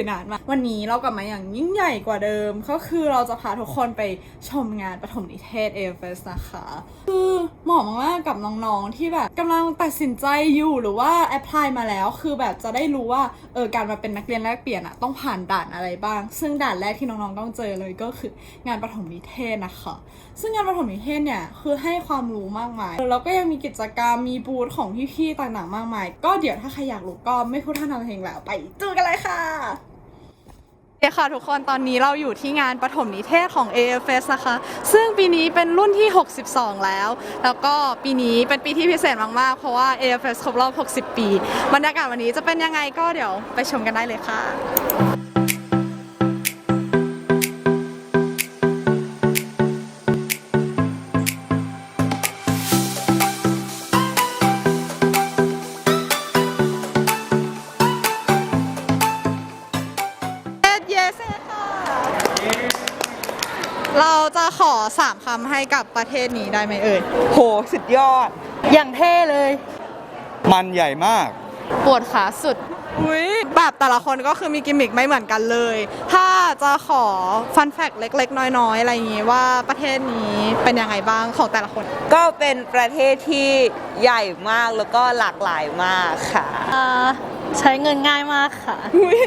ยนานมากวันนี้เรากลับมาอย่างยิ่งใหญ่กว่าเดิม ก็คือเราจะพาทุกคนไปชมงานปฐมนิเทศ a f e s นะคะ คือเหมาะมากๆกับน้องๆที่แบบกำลังตัดสินใจอยู่หรือว่าแอพพลายมาแล้ว คือแบบจะได้รู้ว่าเออการมาเป็นนักเรียนแลกเปลี่ยนอะต้องผ่านด่านอะไรบ้าง ซึ่งด่านแรกที่น้องๆต้องเจอเลยก็คืองานปฐมนิเทศนะคะ ซึ่งงานปฐมนิเทศเนี่ยคือให้ความรู้มากมายแล้วก็ยังมีกิจกรรมมีบูธของพี่ๆต่างๆมากมาย ก็เดี๋ยวถ้าใครอยากรู้ก็ไม่พูดท่านำเพลงแล้วไปจอกันเลยค่ะ เค่ะทุกคนตอนนี้เราอยู่ที่งานปฐมนิเทศของ AFS นะคะ ซึ่งปีนี้เป็นรุ่นที่ 62 แล้ว แล้วก็ปีนี้เป็นปีที่พิเศษมากๆ เพราะว่า AFS ครบรอบ 60 ปี บรรยากาศวันนี้จะเป็นยังไงก็เดี๋ยวไปชมกันได้เลยค่ะ สามคำให้กับประเทศนี้ได้ไหมเอ่ย โห สุดยอด อย่างเท่เลย มันใหญ่มาก ปวดขาสุด อุ้ยแบบแต่ละคนก็คือมีกิมมิคไม่เหมือนกันเลย ถ้าจะขอฟันแฟกเล็ก ๆ น้อยๆ อะไรอย่างงี้ว่าประเทศนี้เป็นยังไงบ้างของแต่ละคน ก็เป็นประเทศที่ใหญ่มากแล้วก็หลากหลายมากค่ะใช้เงินง่ายมากค่ะ อุ๊ย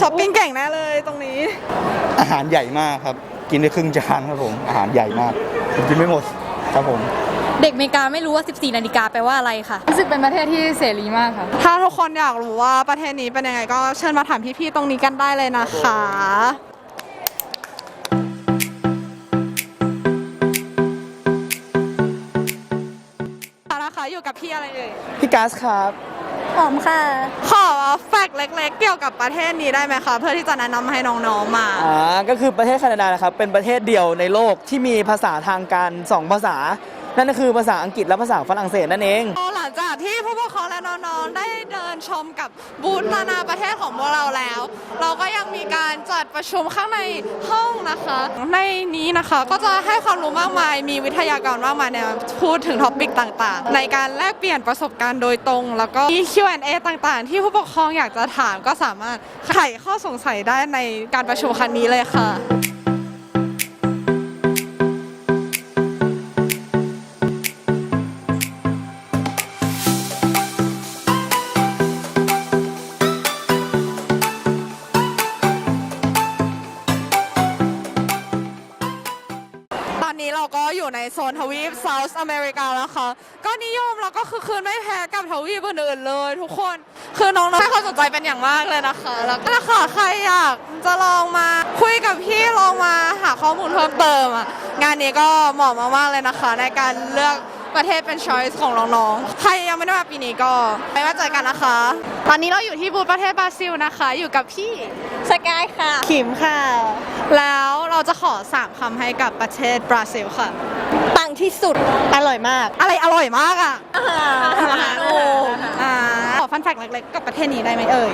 ช้อปปิ้งเก่งแน่เลยตรงนี้ อาหารใหญ่มากครับ กินได้ครึ่งจานครับผม อาหารใหญ่มากผมกินไม่หมดครับผม เด็กอเมริกาไม่รู้ว่า 14 นาฬิกาแปลว่าอะไรค่ะ รู้สึกเป็นประเทศที่เสรีมากค่ะ ถ้าทุกคนอยากรู้ว่าประเทศนี้เป็นยังไงก็เชิญมาถามพี่ๆตรงนี้กันได้เลยนะคะค่ะนะคะอยู่กับพี่อะไรเอ่ย พี่กัสครับ หอมค่ะ ขอแฟกต์เล็กๆ เกี่ยวกับประเทศนี้ได้ไหมคะ เพื่อที่จะแนะนำให้น้องๆมา อ่าก็คือประเทศแคนาดานะครับเป็นประเทศเดียวในโลกที่มีภาษาทางการ2ภาษา นั่นก็คือภาษาอังกฤษและภาษาฝรั่งเศสนั่นเองหลังจาก ที่ผู้ปกครองและน้องๆได้เดินชมกับบูธนานาประเทศของพวกเราแล้ว เราก็ยังมีการจัดประชุมข้างในห้องนะคะ ในนี้นะคะก็จะให้ความรู้มากมาย มีวิทยากรมากมายในพูดถึงท็อปิกต่างๆ ในการแลกเปลี่ยนประสบการณ์โดยตรง แล้วก็มี Q&A ต่างๆ ที่ผู้ปกครองอยากจะถามก็สามารถไขข้อสงสัยได้ในการประชุมครั้งนี้เลยค่ะ โซนทวีปเซาท์อเมริกาแล้วค่ะ ก็นิยมแล้วก็คือคืนไม่แพ้กับทวีปอื่นๆเลย ทุกคน คือน้องๆให้ความสนใจเป็นอย่างมากเลยนะคะ แล้วก็ถ้าค่ะใครอยากจะลองมาคุยกับพี่ลองมาหาข้อมูลเพิ่มเติมอะงานนี้ก็เหมาะมากๆเลยนะคะ ในการเลือกประเทศเป็นช้อยส์ของน้องๆ ใครยังไม่ได้มาปีนี้ก็ไปว่าเจอกันนะคะ ตอนนี้เราอยู่ที่บูธประเทศบราซิลนะคะ อยู่กับพี่สกายค่ะ ขิมค่ะ แล้ว เราจะขอสามคำให้กับประเทศบราซิลค่ะ ปังที่สุด อร่อยมาก อะไรอร่อยมากอะอาหารโอ้อ่าขอฟันแฟกต์เล็กๆกับประเทศนี้ได้ไหมเอ่ย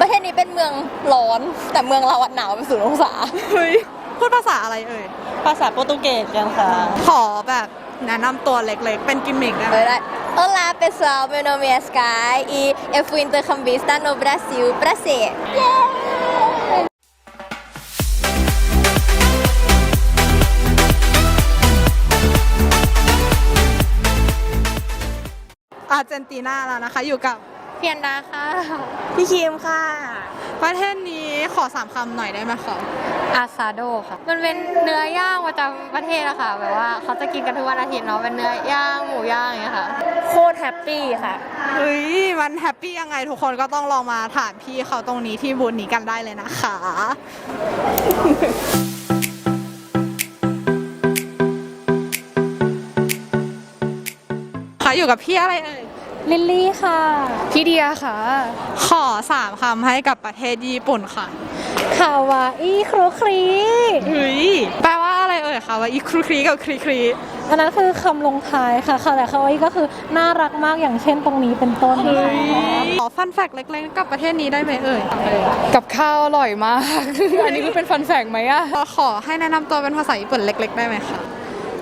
ประเทศนี้เป็นเมืองร้อน แต่เมืองเราอะหนาวเป็นศูนย์องศา เฮ้ย พูดภาษาอะไรเอ่ย ภาษาโปรตุเกสกันค่ะ ขอแบบแนะนำตัวเล็กๆ เป็นกิมมิคได้ไหมเลยได้ Olá pessoal, meu nome é Sky e eu fui intercambista no Brasil. Prazer. อาร์เจนตินาแล้วนะคะ อยู่กับเพียนดาค่ะ พี่คิมค่ะ ประเทศนี้ขอสามคำหน่อยได้ไหมคะอาซาโดค่ะ มันเป็นเนื้อย่างประจำประเทศอะค่ะ แบบว่าเขาจะกินกันทุกวันอาทิตย์เนาะ เป็นเนื้อย่างหมูย่างอย่างเงี้ยค่ะ โคตรแฮปปี้ค่ะ เฮ้ย มันแฮปปี้ยังไงทุกคนก็ต้องลองมาถามพี่เขาตรงนี้ที่บูธนี้กันได้เลยนะคะค่ะอยู่กับพี่อะไรเอ่ย ลิลลี่ค่ะ พี่เดียค่ะ ขอสามคำให้กับประเทศญี่ปุ่นค่ะคาวาอีครุครีเฮ้ยแปลว่าอะไรเอ่ยคะว่าอีครูครีกับครีครีอันนั้นคือคำลงท้ายค่ะค่ะแต่คำว่าก็คือน่ารักมากอย่างเช่นตรงนี้เป็นต้นขอฟันแฟกเล็กๆกับประเทศนี้ได้ไหมเอ่ยกับข้าวอร่อยมาก อันนี้คือเป็นฟันแฝงไหมอะขอให้แนะนำตัวเป็นภาษาญี่ปุ่นเล็ก ๆ ได้ไหมคะ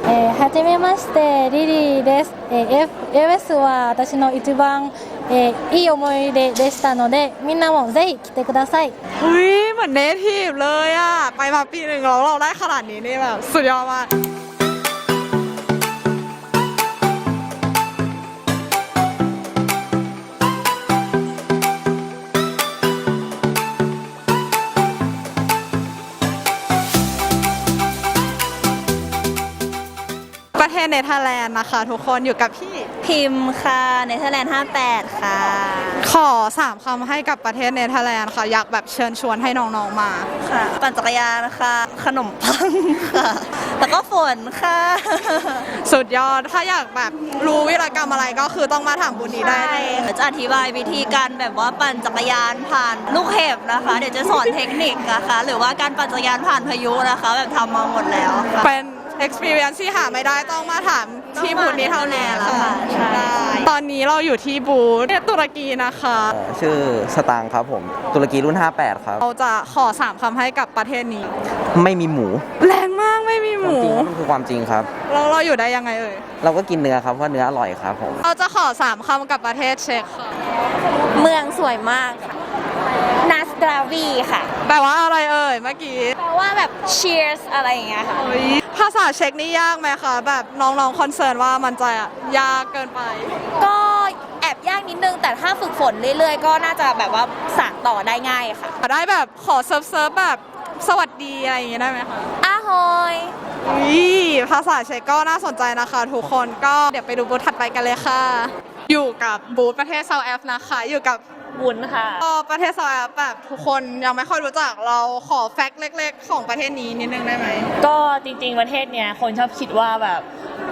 えーはじめましてリリーです、えー、F AS は私の一番、えーいい思い出でしたのでみんなもぜひ来てください เฮ้ยเหมือนเนทีฟเลยอะไปมาปีหนึ่งแล้วเราได้ขนาดนี้นี่แบบสุดยอดมาก ประเทศเนเธอร์แลนด์นะคะ ทุกคนอยู่กับพี่ พิมพ์ค่ะเนเธอร์แลนด์58 ค่ะ ขอสามคำให้กับประเทศเนเธอร์แลนด์ค่ะ อยากแบบเชิญชวนให้น้องๆมา ค่ะ ปั่นจักรยานค่ะ ขนมปังค่ะ แล้วก็ฝนค่ะ สุดยอดถ้าอยากแบบรู้วิรกรรมอะไรก็คือต้องมาถามบุญนี้ได้ใช่เดี๋ยวจะอธิบายวิธีการแบบว่าปั่นจักรยานผ่านลูกเห็บนะคะ เดี๋ยวจะสอนเทคนิคนะคะ หรือว่าการปั่นจักรยานผ่านพายุนะคะ แบบทำมาหมดแล้วค่ะ เป็น experience ที่หาไม่ได้ต้องมาถามที่บูธนี้เท่านั้นต้องมาค่ะใช่ได้ตอนนี้เราอยู่ที่บูธตุรกีนะคะ ชื่อสตางค์ครับผม ตุรกีรุ่น 58 ครับ เราจะขอสามคำให้กับประเทศนี้ ไม่มีหมู แรงมากไม่มีหความมูจริงครับมันคือความจริงครับ เราเราอยู่ได้ยังไงเอ่ย เราก็กินเนื้อครับเพราะเนื้ออร่อยครับผม เราจะขอสามคำกับประเทศเช็กค่ะ เมืองสวยมากค่ะ นาสตราวีค่ะ แปลว่าอะไรเอ่ยเมื่อกี้แปลว่าแบบ cheers อะไรอย่างเงี้ยค่ะเฮ้ยภาษาเช็กนี่ยากไหมคะแบบน้องๆคอนเซิร์นว่ามันจะยากเกินไป ก็แอบยากนิดนึง แต่ถ้าฝึกฝนเรื่อยๆ ก็น่าจะแบบว่าสานต่อได้ง่ายค่ะ ได้แบบขอเซิร์ฟเซิร์ฟแบบสวัสดีอะไรอย่างงี้ได้ไหมคะอาฮอยอุ๊ยภาษาเช็กก็น่าสนใจนะคะทุกคนก็เดี๋ยวไปดูบูธถัดไปกันเลยค่ะ อยู่กับบูธประเทศเซาท์แอฟนะคะ อยู่กับ บุญค่ะก็ประเทศเซาท์แอฟแบบทุกคนยังไม่ค่อยรู้จักเราขอแฟกต์เล็ก ๆ ของประเทศนี้นิดนึงได้ไหม ก็จริงๆประเทศเนี้ยคนชอบคิดว่าแบบ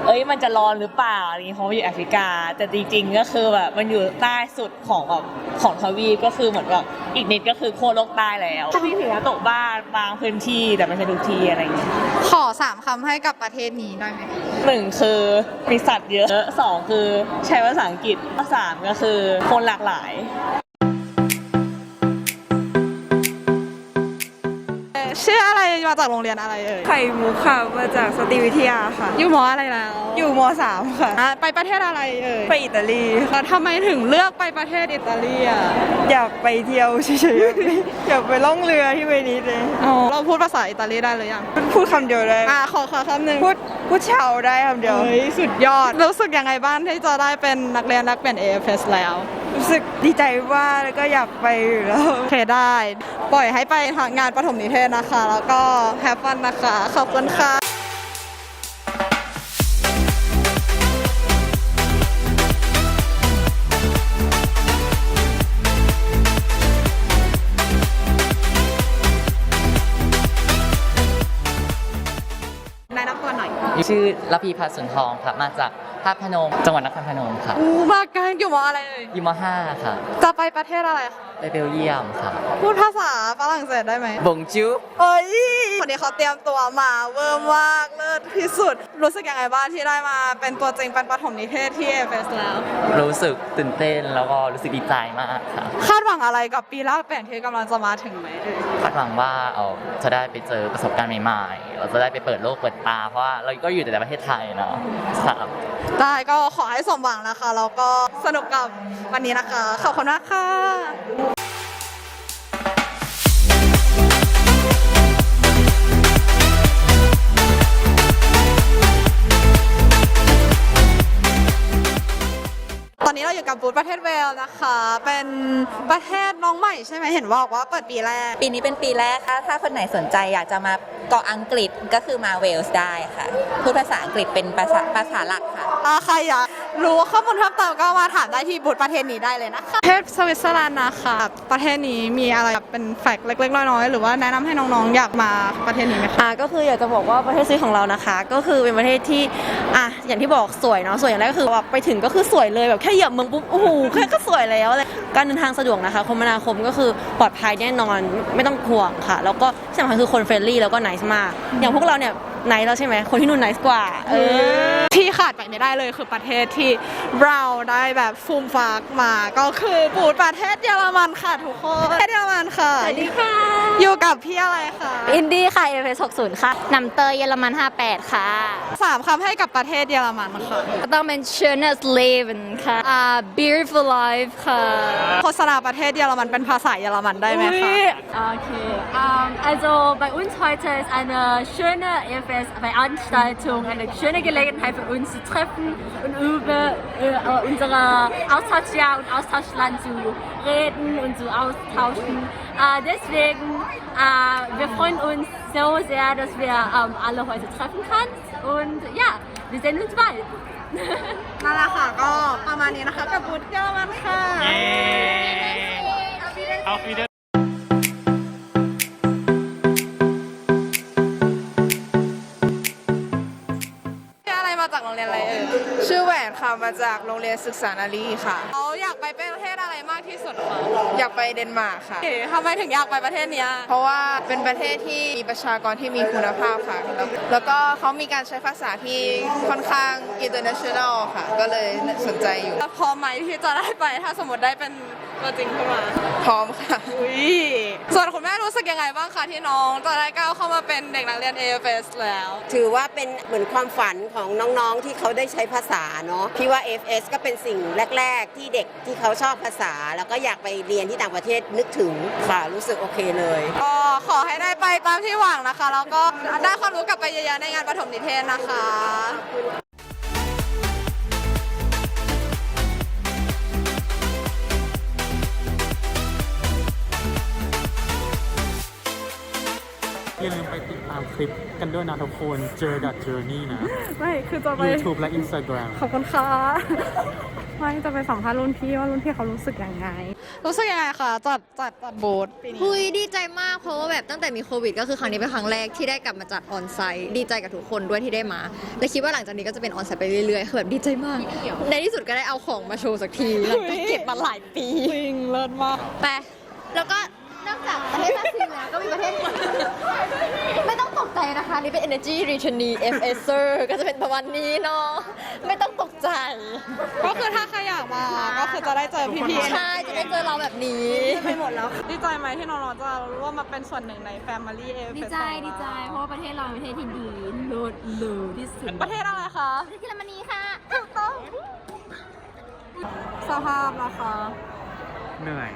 เอ้ยมันจะร้อนหรือเปล่าอะไรอย่างงี้เพราะว่าอยู่แอฟริกา แต่จริงๆก็คือแบบมันอยู่ใต้สุดของแบบของทวีปก็คือเหมือนแบบอีกนิดก็คือโค่นโลกใต้แล้วจะมีหิมะตกบ้างบางพื้นที่แต่ไม่ใช่ทุกที่อะไรอย่างเงี้ยขอสามคำให้กับประเทศนี้ได้ไหมหนึ่งคือมีสัตว์เยอะสองคือใช้ภาษาอังกฤษสามก็คือคนหลากหลาย มาจากโรงเรียนอะไรเอ่ยไข่มุกค่ะ มาจากสตรีวิทยาค่ะ อยู่มออะไรแล้วอยู่ม .3 ค่ะ อะไปประเทศอะไรเอ่ยไปอิตาลีแล้วทำไมถึงเลือกไปประเทศอิตาลีอะอยากไปเที่ยวเฉยๆ อยากไปล่องเรือที่เวนิสเลยอ๋อเราพูดภาษาอิตาลีได้หรือยังพูดคำเดียวได้อะขอขอคำหนึ่งพูดพูดเชาได้คำเดียว เฮ้ยสุดยอด รู้สึกยังไงบ้างที่จะได้เป็นนักเรียนนักเปลี่ยน AFS แล้ว รู้สึกดีใจมากแล้วก็อยากไปอยู่แล้วโอเคได้ ปล่อยให้ไปทางงานประถมนิเทศนะคะ แล้วก็แฮปฟันนะคะ ขอบคุณค่ะแนะนำตัวหน่อยชื่อระพีพัฒน์สุนทองครับมาจาก ท่าตุพนม จังหวัดนครพนมครับอู้มาไกลอยู่มออะไรเอ่ยอยู่มห้าค่ะ จะไปประเทศอะไรคะไปเบลเยียมค่ะ พูดภาษาฝรั่งเศสได้ไหมบงจูเฮ้ยคนนี้เขาเตรียมตัวมาเวอร์มากเลิศที่สุด รู้สึกยังไงบ้างที่ได้มาเป็นตัวจริงเป็นประถมนิเทศที่ AFS แล้ว รู้สึกตื่นเต้นแล้วก็รู้สึกดีใจมากค่ะ คาดหวังอะไรกับปีแรกเปลี่ยนที่กำลังจะมาถึงไหมเอ่ย คาดหวังว่าเออจะได้ไปเจอประสบการณ์ใหม่ๆ เราจะได้ไปเปิดโลกเปิดตาเพราะว่าเราก็อยู่แต่ในประเทศไทยเนาะครับได้ก็ขอให้สมหวังนะคะแล้วก็สนุกกับวันนี้นะคะ ขอบคุณมากค่ะ อนนี้เราอยู่กับบูธประเทศเวลส์นะคะ เป็นประเทศน้องใหม่ใช่ไหมเห็นบอกว่าเปิดปีแรก ปีนี้เป็นปีแรกค่ะถ้าคนไหนสนใจอยากจะมาเกาะอังกฤษก็คือมาเวลส์ได้ค่ะ พูดภาษาอังกฤษเป็นภาษาภาษาหลักค่ะถ้าใครอยากรู้ข้อมูลเพิ่มเติมก็มาถามได้ที่บูธประเทศนี้ได้เลยนะคะประเทศสวิตเซอร์แลนด์นะคะประเทศนี้มีอะไรแบบเป็นแฟกต์เล็กๆน้อยๆหรือว่าแนะนำให้น้องๆอยากมาประเทศนี้ไหมคะอ่าก็คืออยากจะบอกว่าประเทศสวิตของเรานะคะ ก็คือเป็นประเทศที่อะอย่างที่บอกสวยเนาะสวยอย่างแรกก็คือแบบไปถึงก็คือสวยเลยแบบแค่เหยียบเมืองปุ๊บ โอ้โห แค่ก็สวยแล้วเลยการเดินทางสะดวกนะคะ คมนาคมก็คือปลอดภัยแน่นอน ไม่ต้องห่วงค่ะ แล้วก็ที่สำคัญคือคนเฟรนลี่แล้วก็ไนส์มาก อย่างพวกเราเนี่ยไนส์แล้วใช่ไหม คนที่นู่นไนส์กว่า เออ ขาดไปไม่ได้เลยคือประเทศที่เราได้แบบฟูมฟากมาก็คือปูดประเทศเยอรมันค่ะทุกคนประเทศเยอรมันค่ะ สวัสดีค่ะ อยู่กับพี่อะไรคะอินดี้ค่ะ FS 60ค่ะนำเตยเยอรมัน 58 ค่ะ สามคำให้กับประเทศเยอรมันค่ะก็ต้องเป็น schönes Leben ค่ะ อ่า beautiful life ค่ะ โฆษณาประเทศเยอรมันเป็นภาษาเยอรมันได้ไหมคะ Okay, ähm, also bei uns heute ist eine schöne EFS-Veranstaltung, eine schöne Gelegenheit für uns zu treffen und über äh, unser Austauschjahr und Austauschland zu reden und zu austauschen. Äh, deswegen, äh, wir freuen uns so sehr, dass wir ähm, alle heute treffen können und ja, wir sehen uns bald. นั่นแหละค่ะก็ประมาณนี้นะคะกับบูธเยอรมันค่ะ อะ ค่ะ มาจากโรงเรียนศึกษานารีค่ะ เขาอยากไปประเทศอะไรมากที่สุดคะอยากไปเดนมาร์กค่ะ เอ๋ทำไมถึงอยากไปประเทศเนี้ยเพราะว่าเป็นประเทศที่มีประชากรที่มีคุณภาพค่ะ แล้วแล้วก็เขามีการใช้ภาษาที่ค่อนข้าง international ค่ะ ก็เลยสนใจอยู่ แล้วพร้อมไหมที่จะได้ไปถ้าสมมติได้เป็น ตัวจริงขึ้นมาพร้อมค่ะ อุ้ยส่วนคุณแม่รู้สึกยังไงบ้างคะที่น้องจะได้ก้าวเข้ามาเป็นเด็กนักเรียน AFS แล้ว ถือว่าเป็นเหมือนความฝันของน้องๆ ที่เขาได้ใช้ภาษาเนาะพี่ว่า FS ก็เป็นสิ่งแรก ๆ ที่เด็กที่เขาชอบภาษา แล้วก็อยากไปเรียนที่ต่างประเทศนึกถึงค่ะรู้สึกโอเคเลยก็ขอให้ได้ไปตามที่หวังนะคะ แล้วก็ได้ความรู้กลับไปเยอะๆในงานประถมนิเทศนะคะามคลิปกันด้วยนะทุกคนเจอดัดเจอร์นี่นะ ไม่คือจะไป YouTube และ Instagram ขอบคุณค่ะไม่จะไปสัมภาษณ์รุ่นพี่ว่ารุ่นพี่เขารู้สึกยังไง รู้สึกยังไงคะจัดจัดจัดบูธปีนี้ คุยดีใจมากเพราะว่าแบบตั้งแต่มีโควิด ก็คือครั้งนี้เป็นครั้งแรกที่ได้กลับมาจัดออนไซต์ดีใจกับทุกคนด้วยที่ได้มาและคิดว่าหลังจากนี้ก็จะเป็นออนไซต์ไปเรื่อยๆคือแบบดีใจมาก ในที่สุดก็ได้เอาของมาโชว์สักทีหลังจากเก็บมาหลายปี จริงเลิศมากไปแล้วก็นอก จากประเทศบราซิลแล้วก็มีประเทศอื่นไม่ต้องตกใจนะคะ นี่เป็น energy r e t u r n y FSer ก็จะเป็นประมาณนี้เนาะไม่ต้องตกใจ ก็คือถ้าใครอยากมา ก็คือจะได้เจอพี่ๆใช่ จะได้เจอเราแบบนี้ไปหมดแล้ว ดีใจไหมที่น้องๆจะร่วมมาเป็นส่วนหนึ่งใน Family A ดีใจดีใจ เพราะว่าประเทศเราเป็นประเทศที่ดีเลิศเลอที่สุดประเทศอะไรคะประเทศเยอรมนีค่ะสภาพนะคะเหนื่อย